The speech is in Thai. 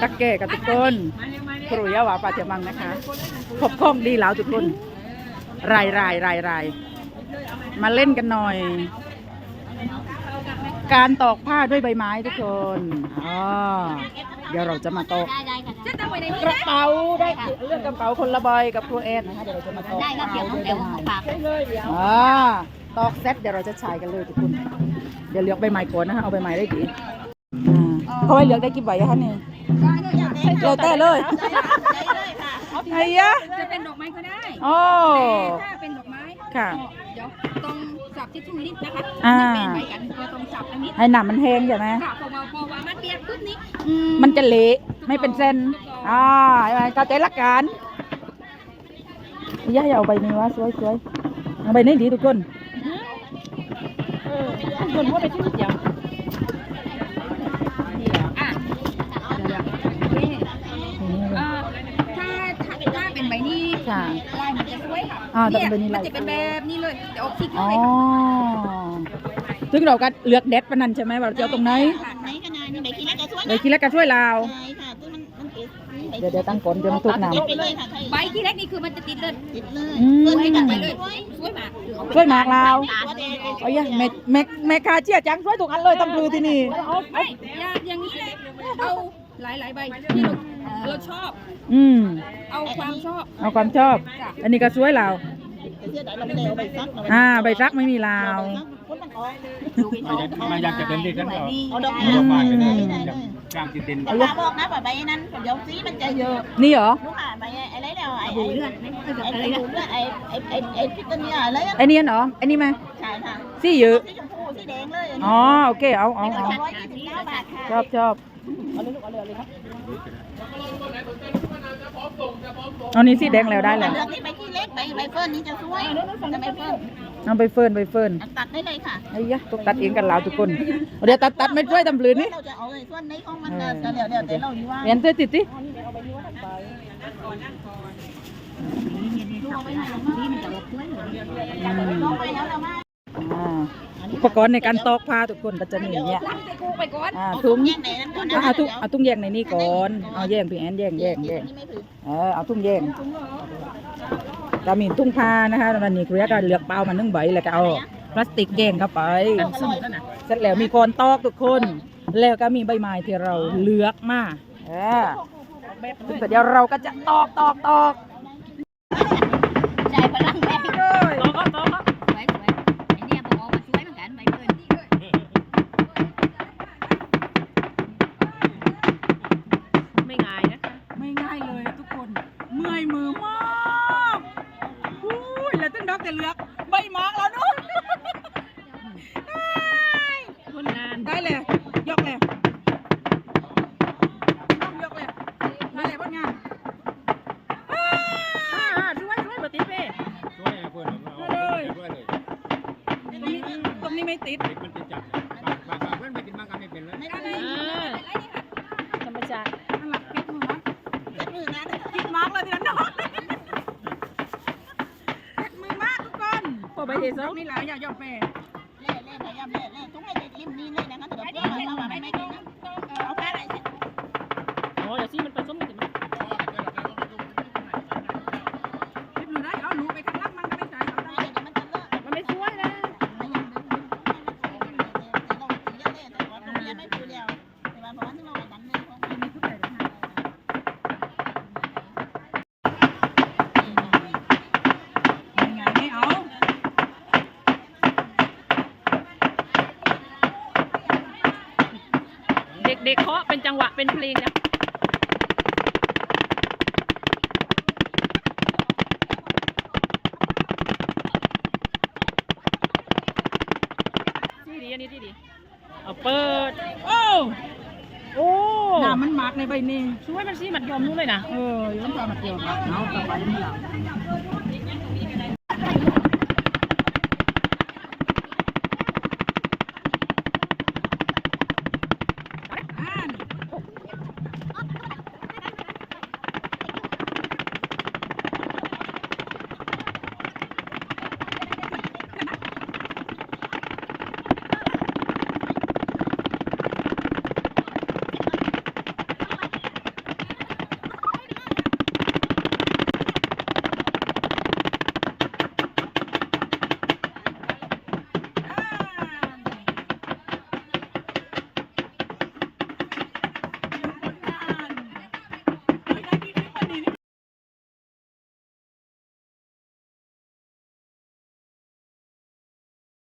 ตะเกะกับทุกคนครูยาวาปาเจมังนะคะพบข้องดีแล้วทุกคนรายรายรายรายมาเล่นกันหน่อย การตอกผ้าด้วยใบไม้ทุกคนอ๋อเดี๋ยวเราจะมาตอกกระเป๋าได้เลือกกระเป๋าคนละใบกับครูเอ็ดนะคะเดี๋ยวเราจะมาตอกได้ครับเดี๋ยวน้องเดี๋ยวฝากอ่าตอกเซตเดี๋ยวเราจะใช้กันเลยทุกคนเดี๋ยวเลือกใบไม้ก่อนนะคะเอาใบไม้ได้ดีอ่าเขาเลือกได้กี่ใบอะคะนี่เลือกแต่เลยไอ้ยะจะเป็นดอกไม้ก็ได้โอ้แต่ถ้าเป็นดอกไม้ค่ะเดี๋ยวต้องสับทิชชู่นิดนะคะอ่าจะเป็นใบกันเราต้องสับอันนี้ให้หนามมันแห้งใช่ไหมค่ะพอมาพอว่ามันเปียกปุ๊บนี้มันจะเละไม่เป็นเส้นอ่าไอ้ไอ้เข้าใจหลักการย่าอย่าเอาใบนี้วะสวยสวยๆเอาใบนี้ดีทุกคนทุกคนว่าไปที่เดียว อะโอเคเอ่อถ้าถ้าถ้าเป็นใบนี้ ค่ะ ลายมันจะสวยค่ะ อ่าแต่เนี่ยเป็นใบนี้มัลายนจะเป็นแบบนี้เลยแต่ออกสีเขียอ๋วอเลยค่ะซึ่งเราก็เลือกเด็ดปะนันใช่ไหมว่าเราจะเอาตรงไหนไหนกันนะนี่ใบขี้เล็กก็ช่วยเลยคิดแล้วก็ช่วยเราใช่ค่ะตัวมันมันติดเดี๋ยวเดี๋ยวตั้งฝนเดี๋ยวมันทุกน้ติดไปเลยค่ะใครใบที่เล็กนี่คือมันจะติดเลยติดเลยอืมเพื่อสวยให้กักันนไปไปเลเลยยสวยมากำช่วยหมากเราตัวเองโอ้ยแม่แม่แม่คาเชี่ยจังช่วยถูกอันเลยตำลือที่นี่ ไม่อยากอย่างนี้เลยเอา หลายๆใบที่เราเราชอบ อืม เอาความชอบเอาความชอบ อันนี้ก็ช่วยเราเสื้อไหนเราไม่ได้เอาใบซักอ่าใบรักไม่มีลาวคนมันออกมันอยากจะเป็นเด็กกันเหรอเอาดอกดอกไม้ไปเลยได้อยากกลางจิตเด่นเอาอย่าบอกนะว่าใบนั้นเดี๋ยวสีมันจะเยอะ นี่เหรอลูกหาใบอะไรแล้วไอ้ดูไอ้เลือดไม่ไม่ไอ้อะไรไอ้นะดูเลือดไอ้ไอ้ไอ้ไอ้พิษตัวเนี้ยอะไรไอ้นี่เหรอไอ้นี่ไหมใช่ค่ะซี่เยอะสีชมพูสีแดงเลยอ๋อโอเคเอาเอาสอเอา งร้อยยี่สิบเก้าบาทค่ะชอบชอบเอานี่สีแดงแล้วได้แล้วเลือกที่ใบขี้เล็กใบใบเฟิร์นนี่จะสวยจะใบเฟิร์นเอาไปเฟิร์นไปเฟิร์นตัดได้เลยค่ะไอ้ยะต้องตัดเองกันลาวทุกคนเดี๋ยวตัดตัดไม่ช่วยตำลือนี่เราจะเอาเลยส่วนในของมันนะแต่เดี๋ยวเดี๋ยวเดี๋ยวเราดีว่าเห็นตัวติดสิดูเอาไว้หน่อยนี่มันจะรบกวนเหรอลงไปแล้วเราว่า อ่าอุปกรณ์ในการตอกผ้าทุกคนก็จะมีเนี่ยล้างใส่กูไปก่อนอ่าถุงแยกไหนนั่นก่อนนะเอาถุงเอาถุงแยงในนี่ก่อนเอาแยงพี่แอนแยงแยงแยงนี่ไม่ถือเออเอาถุงแยงจะมีถุงผ้านะคะวันนี้ครูยะก็เลือกเปล่ามานึ่งใบแล้วก็เอาพลาสติกแยงเข้าไปอร่อยนะเสร็จแล้วมีกรตอกทุกคน แล้วก็มีใบไม้ที่เราเลือกมาเออเสร็จเดี๋ยวเราก็จะตอกตอกตอก ใจพลังแรงเลยตอกตอกสวยสวยไอ้เนี่ยบอกว่าสวยเหมือนกันใบเฟิร์น ไม่ง่ายนะคะ ไม่ง่ายเลยทุกคนเมื่อยมือมากอุ้ยแล้วตึ้งดอกจะเลือกใบไม้แล้วนู้นคนงานได้เลยยกเลยยกเลยได้เลยพนักงานอ่าช่วยช่วยปฏิเป้ช่วยนะเพื่อนเราเอาช่วยเลยตรงนี้ตรงนี้ไม่ติด มือนะคิดมากเลยทีนั้นเนาะเก็บมือมากทุกคนพอไปเห็นตแล้รวงนี้แหละอย่ายอมแม่เล่เล่พยายามเล่เล่ทุกให้ริมนี้เล ด็กๆเคาะเป็นจังหวะเป็นเพลงนะที่ดีอันนี้ที่ดีเอาเปิด โอ้โอ้หน้ามันมากในใบนี้ช่วยมันซี่มันยอมนู้นเลยนะ เออย้องการมาเกี่ยวกับเอาต่อไปนี่แหละ